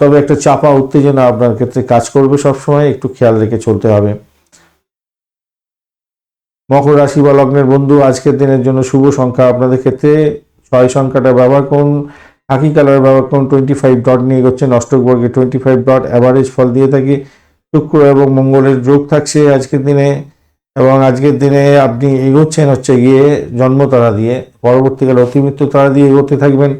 তবে একটা চাপা উত্তেজনা আপনার ক্ষেত্রে কাজ করবে সবসময়, একটু খেয়াল রেখে চলতে হবে। মকর রাশি বা লগ্নের বন্ধু, আজকের দিনের জন্য শুভ সংখ্যা আপনাদের ক্ষেত্রে। ছয় সংখ্যাটা ব্যবহার করুন। হাকি কালার ব্যবহার করুন। টোয়েন্টি ফাইভ ডট নিয়ে এগোচ্ছেন। অষ্টক বর্গে টোয়েন্টি ফাইভ ডট অ্যাভারেজ ফল দিয়ে থাকি। শুক্র এবং মঙ্গলের যোগ থাকছে আজকের দিনে এবং আজকের দিনে আপনি এগোচ্ছেন হচ্ছে গিয়ে জন্মতারা দিয়ে। পরবর্তীকালে অতিমৃত্যু তারা দিয়ে এগোতে থাকবেন।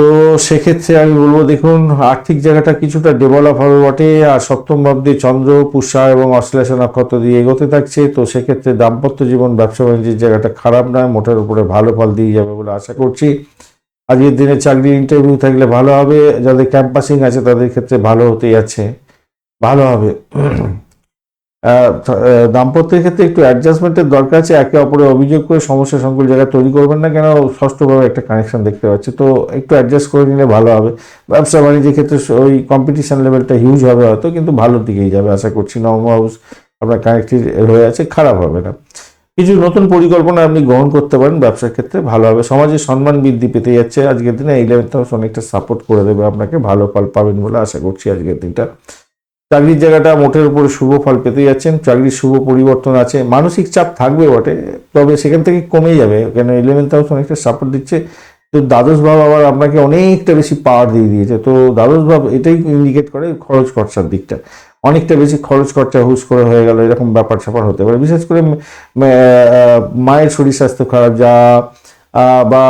তো সেক্ষেত্রে আমি বলব, দেখুন, আর্থিক জায়গাটা কিছুটা ডেভেলপ হবে বটে, আর সপ্তম ভাবদি চন্দ্র, পুষা এবং অশ্লেষা নক্ষত্র দিয়ে এগোতে থাকছে, তো সেক্ষেত্রে দাম্পত্য জীবন, ব্যবসা বাণিজ্যের জায়গাটা খারাপ নয়, মোটের উপরে ভালো ফল দিয়ে যাবে বলে আশা করছি। আজকের দিনে চাকরির ইন্টারভিউ থাকলে ভালো হবে, যাদের ক্যাম্পাসিং আছে তাদের ক্ষেত্রে ভালো হতে যাচ্ছে, ভালো হবে। দাম্পত্যের ক্ষেত্রে একটু অ্যাডজাস্টমেন্টের দরকার আছে। একে অপরের অভিযোগ করে সমস্যা সংকুল জায়গা তৈরি করবেন না কেন? ষষ্ঠভাবে একটা কানেকশন দেখতে পাচ্ছি। তো একটু অ্যাডজাস্ট করে নিলে ভালো হবে। ব্যবসা বাণিজ্যের ক্ষেত্রে ওই কম্পিটিশন লেভেলটা হিউজ হবে হয়তো, কিন্তু ভালোর দিকেই যাবে আশা করছি। নবম হাউস আপনার কানেক্টেড হয়ে আছে, খারাপ হবে না। কিছু নতুন পরিকল্পনা আপনি গ্রহণ করতে পারেন ব্যবসার ক্ষেত্রে, ভালো হবে। সমাজে সম্মান বৃদ্ধি পেতে যাচ্ছে। আজকের দিনে ইলেভেন্থ হাউস অনেকটা সাপোর্ট করে দেবে আপনাকে, ভালো ফল পাবেন বলে আশা করছি আজকের দিনটা। চাকরির জায়গাটা মোটের উপরে শুভ ফল পেতে যাচ্ছেন। চাকরির শুভ পরিবর্তন আছে। মানসিক চাপ থাকবে বটে, তবে সেখান থেকে কমে যাবে। কেন ইলেভেন্থ হাউস অনেকটা সাপোর্ট দিচ্ছে। তো দ্বাদশ ভাব আবার আপনাকে অনেকটা বেশি পাওয়ার দিয়ে দিয়েছে। তো দ্বাদশ ভাব এটাই ইন্ডিকেট করে খরচ খরচার দিকটা। অনেকটা বেশি খরচ খরচা হুস করে হয়ে গেল, এরকম ব্যাপার স্যাপার হতে পারে। বিশেষ করে মায়ের শরীর স্বাস্থ্য খারাপ, যা বা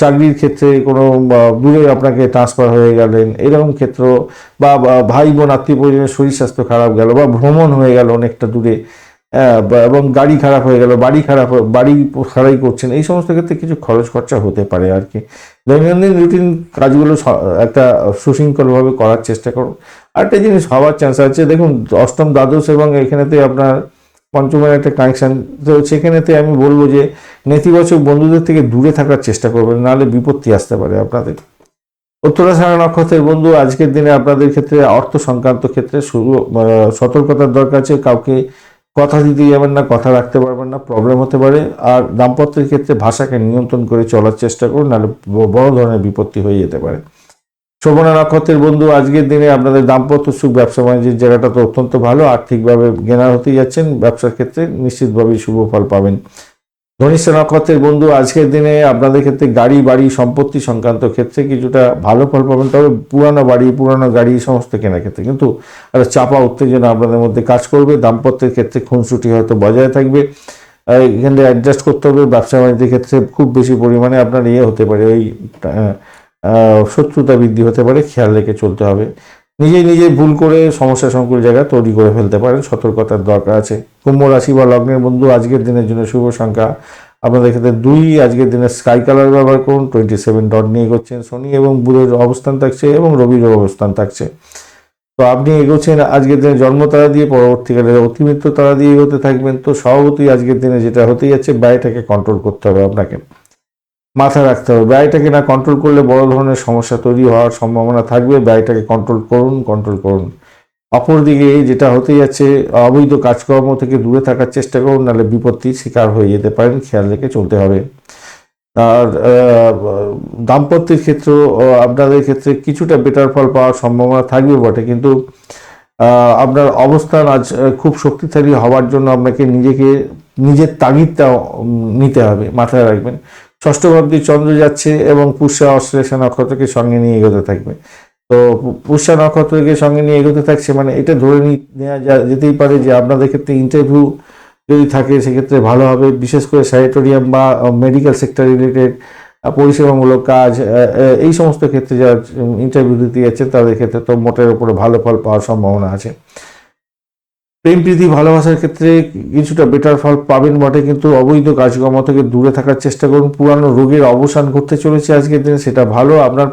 চাকরির ক্ষেত্রে কোনো দূরে আপনাকে ট্রান্সফার হয়ে গেলেন, এরকম ক্ষেত্র, বা ভাই বোন আত্মীয় পরিজনের শরীর স্বাস্থ্য খারাপ গেল, বা ভ্রমণ হয়ে গেল অনেকটা দূরে এবং গাড়ি খারাপ হয়ে গেল, বাড়ি খারাপ, বাড়ি খারাই করছেন, এই সমস্ত ক্ষেত্রে কিছু খরচ খরচা হতে পারে আর কি। দৈনন্দিন রুটিন কাজগুলো একটা সুশৃঙ্খলভাবে করার চেষ্টা করুন। আরেকটা জিনিস হওয়ার চান্স আছে, দেখুন, অষ্টম দ্বাদশ এবং এখানেতে আপনার পঞ্চমের একটা কানেকশান তো সেখানেতে আমি বলব যে, নেতিবাচক বন্ধুদের থেকে দূরে থাকার চেষ্টা করবেন, নাহলে বিপত্তি আসতে পারে আপনাদের। উত্তরাষাঢ়া নক্ষত্রের বন্ধু, আজকের দিনে আপনাদের ক্ষেত্রে অর্থ সংক্রান্ত ক্ষেত্রে শুরু সতর্কতার দরকার আছে, কাউকে কথা দিতে যাবেন না, কথা রাখতে পারবেন না প্রবলেম হতে পারে। আর দাম্পত্যের ক্ষেত্রে ভাষাকে নিয়ন্ত্রণ করে চলার চেষ্টা করুন, নাহলে বড় ধরনের বিপত্তি হয়ে যেতে পারে। শোভনা নক্ষত্রের বন্ধু, আজকের দিনে আপনাদের দাম্পত্য সুখ, ব্যবসা বাণিজ্যের জায়গাটা তো অত্যন্ত ভালো, আর্থিকভাবে গেনার হতে যাচ্ছেন, ব্যবসার ক্ষেত্রে নিশ্চিতভাবেই শুভ ফল পাবেন। ধনিষ্ঠ নক্ষত্রের বন্ধু, আজকের দিনে আপনাদের ক্ষেত্রে গাড়ি, বাড়ি, সম্পত্তি সংক্রান্ত ক্ষেত্রে কিছুটা ভালো ফল পাবেন, তবে পুরানো বাড়ি, পুরানো গাড়ি, সমস্ত কেনার ক্ষেত্রে। কিন্তু একটা চাপা উত্তেজনা আপনাদের মধ্যে কাজ করবে, দাম্পত্যের ক্ষেত্রে খুনসুটি হয়তো বজায় থাকবে। এখানে অ্যাডজাস্ট করতে হবে, ব্যবসা বাণিজ্যের ক্ষেত্রে খুব বেশি পরিমাণে আপনার ইয়ে হতে পারে, ওই শত্রুতা বৃদ্ধি হতে পারে, খেয়াল রেখে চলতে হবে। নিজেই নিজেই ভুল করে সমস্যা সংকুল জায়গা তৈরি করে ফেলতে পারেন, সতর্কতার দরকার আছে। কুম্ভ রাশি বা লগ্নের বন্ধু, আজকের দিনের জন্য শুভ সংখ্যা। আপনাদের ক্ষেত্রে দুই, আজকের দিনে স্কাই কালার ব্যবহার করুন টোয়েন্টি সেভেন ডট নিয়ে এগোচ্ছেন শনি এবং বুধের অবস্থান থাকছে এবং রবির অবস্থান থাকছে। তো আপনি এগোচ্ছেন, আজকের দিনে জন্ম তারা দিয়ে, পরবর্তীকালে অতিমিত্র তারা দিয়ে এগোতে থাকবেন। তো স্বভাবতই আজকের দিনে যেটা হতে যাচ্ছে ব্যয়টাকে কন্ট্রোল করতে হবে আপনাকে। মাথায় রাখতে হবে। ব্যয়টাকে না কন্ট্রোল করলে বড় ধরনের সমস্যা তৈরি হওয়ার সম্ভাবনা থাকবে। ব্যয়টাকে কন্ট্রোল করুন কন্ট্রোল করুন। অপরদিকে যেটা হতে যাচ্ছে, অবৈধ কাজকর্ম থেকে দূরে থাকার চেষ্টা করুন, নাহলে বিপত্তির শিকার হয়ে যেতে পারেন। খেয়াল রেখে চলতে হবে। আর দাম্পত্যের ক্ষেত্রেও আপনাদের ক্ষেত্রে কিছুটা বেটার ফল পাওয়ার সম্ভাবনা থাকবে বটে। কিন্তু আপনার অবস্থান আজ খুব শক্তিশালী হওয়ার জন্য আপনাকে নিজেকে, নিজের তাগিদটা নিতে হবে। মাথায় রাখবেন। ষষ্ঠ চন্দ্র যাচ্ছে এবং পুষ্যা অশ্লেষা নক্ষত্রকে সঙ্গে নিয়ে এগোতে থাকবে। তো পুষ্যা নক্ষত্রকে সঙ্গে নিয়ে এগোতে থাকছে মানে এটা ধরে নেওয়া যেতেই পারে যে আপনাদের ক্ষেত্রে ইন্টারভিউ যদি থাকে, সেক্ষেত্রে ভালো হবে। বিশেষ করে স্যানিটোরিয়াম বা মেডিকেল সেক্টর রিলেটেড পরিষেবামূলক কাজ এই সমস্ত ক্ষেত্রে যারা ইন্টারভিউ দিতে যাচ্ছে, তাদের ক্ষেত্রে তো মোটের উপরে ভালো ফল পাওয়ার সম্ভাবনা আছে। প্রেম, প্রীতি, ভালোবাসার ক্ষেত্রে কিছুটা বেটার ফল পাবেন বটে, কিন্তু অবৈধ কাজকর্ম থেকে দূরে থাকার চেষ্টা করুন। পুরানো রোগের অবসান ঘটতে চলেছে আজকের দিনে, সেটা ভালো। আপনার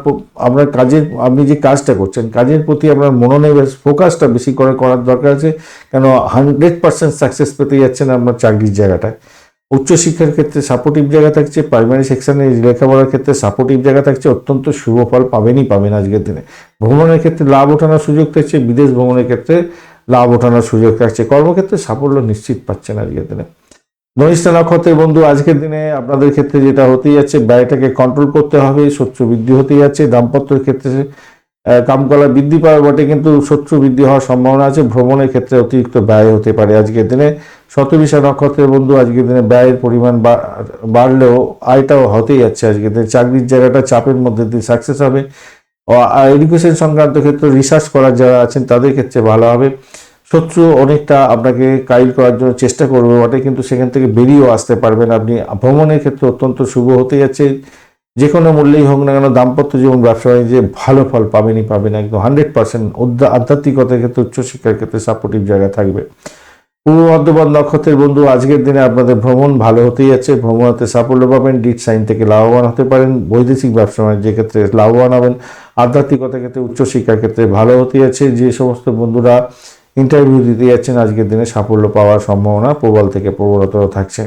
আপনার কাজের, আপনি যে কাজটা করছেন, কাজের প্রতি আপনার মনোনিবেশ ফোকাসটা বেশি করে করার দরকার আছে, কেন হান্ড্রেড পার্সেন্ট সাকসেস পেতে যাচ্ছেন আপনার চাকরির জায়গাটায়। উচ্চশিক্ষার ক্ষেত্রে সাপোর্টিভ জায়গা থাকছে প্রাইমারি সেকশনে লেখাপড়ার ক্ষেত্রে সাপোর্টিভ জায়গা থাকছে, অত্যন্ত শুভ ফল পাবেনই পাবেন আজকের দিনে। ভ্রমণের ক্ষেত্রে লাভ ওঠানোর সুযোগ থাকছে, বিদেশ ভ্রমণের ক্ষেত্রে লাভ ওঠানোর সুযোগ থাকছে। কর্মক্ষেত্রে সাফল্য নিশ্চিত পাচ্ছেন আজকের দিনে। ধনিষ্ঠা নক্ষত্রের বন্ধু, আজকের দিনে আপনাদের ক্ষেত্রে যেটা হতেই যাচ্ছে ব্যয়টাকে কন্ট্রোল করতে হবে, শত্রু বৃদ্ধি হতেই যাচ্ছে, দাম্পত্যের ক্ষেত্রে কামকলা বৃদ্ধি পাওয়ার বটে, কিন্তু শত্রু বৃদ্ধি হওয়ার সম্ভাবনা আছে। ভ্রমণের ক্ষেত্রে অতিরিক্ত ব্যয় হতে পারে আজকের দিনে। শতবিশা নক্ষত্রের বন্ধু, আজকের দিনে ব্যয়ের পরিমাণ বাড়লেও আয়টাও হতেই যাচ্ছে আজকের দিনে। চাকরির জায়গাটা চাপের মধ্যে দিয়ে সাকসেস হবে। এডুকেশন সংক্রান্ত ক্ষেত্রে রিসার্চ করার যারা আছেন, তাদের ক্ষেত্রে ভালো হবে। শত্রু অনেকটা আপনাকে কাইল করার জন্য চেষ্টা করবে বটে, কিন্তু সেখান থেকে বেরিয়েও আসতে পারবেন। আপনি ভ্রমণের ক্ষেত্রে অত্যন্ত শুভ হতে যাচ্ছে। যে কোনো মূল্যেই হোক না কেন, দাম্পত্য জীবন, ব্যবসা বাণিজ্যে ভালো ফল পাবেনই পাবেন। একদম হান্ড্রেড পার্সেন্ট আধ্যাত্মিকতার ক্ষেত্রে, উচ্চশিক্ষার ক্ষেত্রে সাপোর্টিভ জায়গা থাকবে। পূর্ব মধ্যপদ নক্ষত্রের বন্ধু, আজকের দিনে আপনাদের ভ্রমণ ভালো হতেই যাচ্ছে। ভ্রমণতে সাফল্য পাবেন ডিট সাইন থেকে লাভবান হতে পারেন, বৈদেশিক ব্যবসা বাণিজ্যের ক্ষেত্রে লাভবান হবেন, আধ্যাত্মিকতার ক্ষেত্রে, উচ্চশিক্ষার ক্ষেত্রে ভালো হতে যাচ্ছে। যে সমস্ত বন্ধুরা ইন্টারভিউ দিতে যাচ্ছেন, আজকের দিনে সাফল্য পাওয়ার সম্ভাবনা প্রবল থেকে প্রবলতর থাকছে।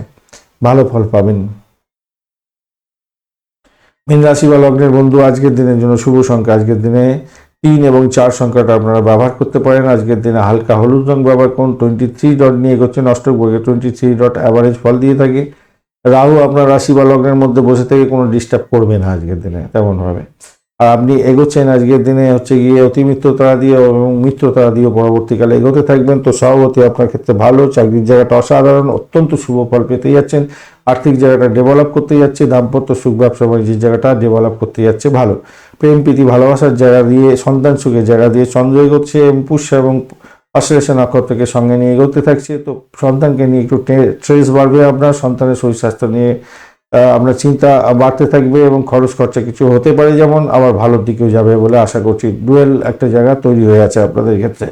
ভালো ফল পাবেন। মীন রাশি বা লগ্নের বন্ধু, আজকের দিনের জন্য শুভ সংখ্যা। আজকের দিনে তিন এবং চার সংখ্যাটা আপনারা ব্যবহার করতে পারেন। আজকের দিনে হালকা হলুদ রং ব্যবহার করুন। টোয়েন্টি থ্রি ডট নিয়ে এগোচ্ছেন অষ্টকবর্গে টোয়েন্টি থ্রি ডট অ্যাভারেজ ফল দিয়ে থাকে। রাহু আপনার রাশি বা লগ্নের মধ্যে বসে থেকে কোনো ডিস্টার্ব করবে না আজকের দিনে, তেমনভাবে। আর আপনি এগোচ্ছেন আজকের দিনে হচ্ছে গিয়ে অতি মিত্রতারা দিয়ে এবং মিত্রতারা দিয়ে পরবর্তীকালে এগোতে থাকবেন। তো সভাপতি আপনার ক্ষেত্রে ভালো, চাকরির জায়গাটা অসাধারণ, অত্যন্ত শুভ ফল পেতে যাচ্ছেন। আর্থিক জায়গাটা ডেভেলপ করতে যাচ্ছে, দাম্পত্য সুখ, ব্যবসা বাণিজ্যের জায়গাটা ডেভেলপ করতে যাচ্ছে ভালো। প্রেম, প্রীতি, ভালোবাসার জায়গা দিয়ে, সন্তান সুখের জায়গা দিয়ে চন্দ্র এগোচ্ছে এবং পুষ্য এবং অশ্লেষা নক্ষত্রকে সঙ্গে নিয়ে এগোতে থাকছে। তো সন্তানকে নিয়ে একটু স্ট্রেস বাড়বে আপনার, সন্তানের শরীর স্বাস্থ্য নিয়ে আপনার চিন্তা বাড়তে থাকবে এবং খরচ খরচা কিছু হতে পারে যেমন আবার ভালোর দিকেও যাবে বলে আশা করছি। ডুয়েল একটা জায়গা তৈরি হয়ে আছে আপনাদের ক্ষেত্রে।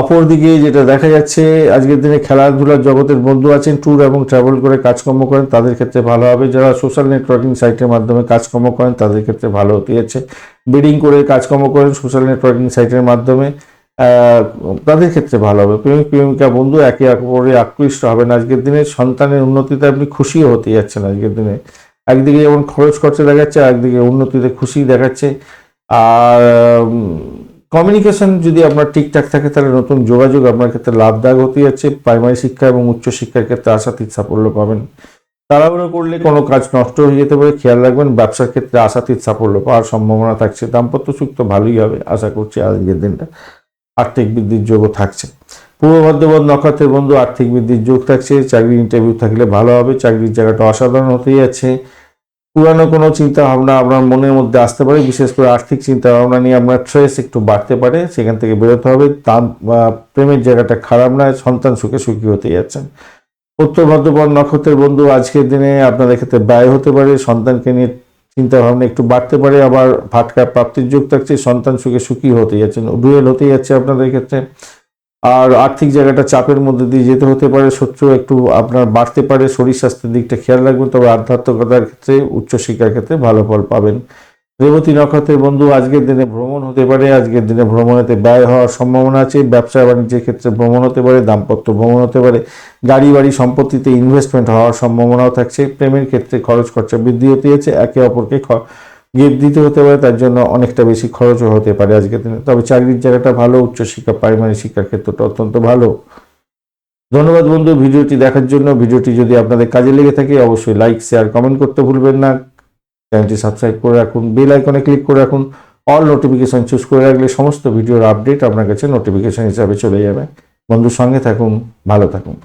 অপরদিকে যেটা দেখা যাচ্ছে, আজকের দিনে খেলাধুলার জগতের বন্ধু আছেন ট্যুর এবং ট্রাভেল করে কাজকর্ম করেন, তাদের ক্ষেত্রে ভালো হবে। যারা সোশ্যাল নেটওয়ার্কিং সাইটের মাধ্যমে কাজকর্ম করেন, তাদের ক্ষেত্রে ভালো হতে যাচ্ছে। বিডিং করে কাজকর্ম করেন সোশ্যাল নেটওয়ার্কিং সাইটের মাধ্যমে তাদের ক্ষেত্রে ভালো হবে। প্রেমিক, প্রেমিকা বন্ধু একে অপরে আকৃষ্ট হবেন আজকের দিনে। সন্তানের উন্নতিতে আপনি খুশিও হতে যাচ্ছেন আজকের দিনে। একদিকে যেমন খরচ খরচা দেখাচ্ছে একদিকে উন্নতিতে খুশি দেখাচ্ছে। আর কমিউনিকেশন যদি আপনার ঠিকঠাক থাকে, তাহলে নতুন যোগাযোগ আপনার ক্ষেত্রে লাভদায়ক হতে যাচ্ছে। প্রাইমারি শিক্ষা এবং উচ্চ শিক্ষার ক্ষেত্রে আশাতীত সাফল্য পাবেন। তাড়াহুড়ো করলে কোনো কাজ নষ্ট হয়ে যেতে পারে, খেয়াল রাখবেন, ব্যবসার ক্ষেত্রে আশাতীত সাফল্য পাওয়ার সম্ভাবনা থাকছে। দাম্পত্য সুখ তো ভালোই হবে, আশা করছি আজকের দিনটা আর্থিক বৃদ্ধির যোগও থাকছে। পূর্ব বর্ধমান নক্ষত্রের বন্ধু, আর্থিক বৃদ্ধির যোগ থাকছে। চাকরির ইন্টারভিউ থাকলে ভালো হবে, চাকরির জায়গাটা অসাধারণ হতেই যাচ্ছে। পুরানো কোনো চিন্তা ভাবনা আপনার মনের মধ্যে আসতে পারে, বিশেষ করে আর্থিক চিন্তা ভাবনা নিয়ে আপনার স্ট্রেস একটু বাড়তে পারে, সেখান থেকে বেরোতে হবে। তা প্রেমের জায়গাটা খারাপ নয়, সন্তান সুখে সুখী হতে যাচ্ছেন। উত্তর ভদ্রপদ নক্ষত্রের বন্ধু আজকের দিনে আপনাদের ক্ষেত্রে ব্যয় হতে পারে, সন্তানকে নিয়ে চিন্তা ভাবনা একটু বাড়তে পারে, আবার ভাটকা প্রাপ্তির যোগ থাকছে, সন্তান সুখে সুখী হতে যাচ্ছেন ডুয়েল হতে যাচ্ছে আপনাদের ক্ষেত্রে। আর আর্থিক জায়গাটা চাপের মধ্যে দিয়ে যেতে হতে পারে, শত্রু একটু আপনার বাড়তে পারে, শরীর স্বাস্থ্যের দিকটা খেয়াল রাখবেন, তবে আধ্যাত্মিকতার ক্ষেত্রে, উচ্চশিক্ষার ক্ষেত্রে ভালো ফল পাবেন। রেবতী নক্ষত্রের বন্ধু, আজকের দিনে ভ্রমণ হতে পারে, আজকের দিনে ভ্রমণেতে ব্যয় হওয়ার সম্ভাবনা আছে, ব্যবসা বাণিজ্যের ক্ষেত্রে ভ্রমণ হতে পারে, দাম্পত্য ভ্রমণ হতে পারে গাড়ি বাড়ি সম্পত্তিতে ইনভেস্টমেন্ট হওয়ার সম্ভাবনাও থাকছে, প্রেমের ক্ষেত্রে খরচ খরচা বৃদ্ধি হতে যাচ্ছে একে অপরকে গিফট দিতে হতে পারে, তার জন্য অনেকটা বেশি খরচও হতে পারে আজকের দিনে। তবে চাকরির জায়গাটা ভালো, উচ্চশিক্ষা প্রাইমারি শিক্ষার ক্ষেত্রটা অত্যন্ত ভালো। ধন্যবাদ বন্ধু, ভিডিওটি দেখার জন্য। ভিডিওটি যদি আপনাদের কাজে লেগে থাকে, অবশ্যই লাইক শেয়ার কমেন্ট করতে ভুলবেন না। চ্যানেলটি সাবস্ক্রাইব করে রাখুন বেল আইকনে ক্লিক করে রাখুন। অল নোটিফিকেশন চুজ করে রাখলে সমস্ত ভিডিওর আপডেট আপনার কাছে নোটিফিকেশন হিসাবে চলে যাবে। বন্ধুর সঙ্গে থাকুন, ভালো থাকুন।